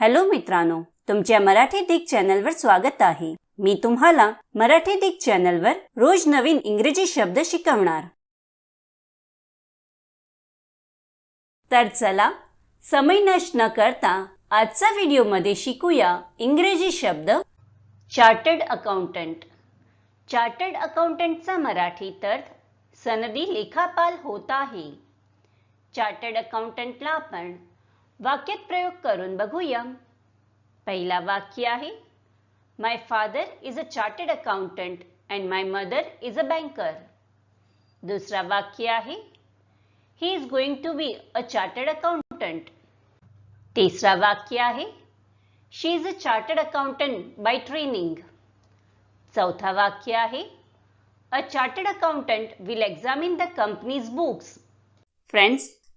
Hello मित्रांनो तुमच्या मराठी दिग चॅनलवर स्वागत आहे. मी तुम्हाला मराठी दिग चॅनलवर रोज नवीन इंग्रजी शब्द शिकवणार. तर चला समय नष्ट न करता आजचा व्हिडिओमध्ये शिकूया इंग्रजी शब्द. Chartered accountant. चार्टर्ड अकाउंटंटचा मराठी अर्थ सनदी लेखापाल होत आहे. चार्टर्ड अकाउंटंटला आपण वाक्यात प्रयोग करून बघूया. पहिला वाक्य आहे my father is a chartered accountant and my mother is a banker दुसरा वाक्य आहे he is going to be a chartered accountant तिसरा वाक्य आहे she is a chartered accountant by training चौथा वाक्य आहे a chartered accountant will examine the companies books friends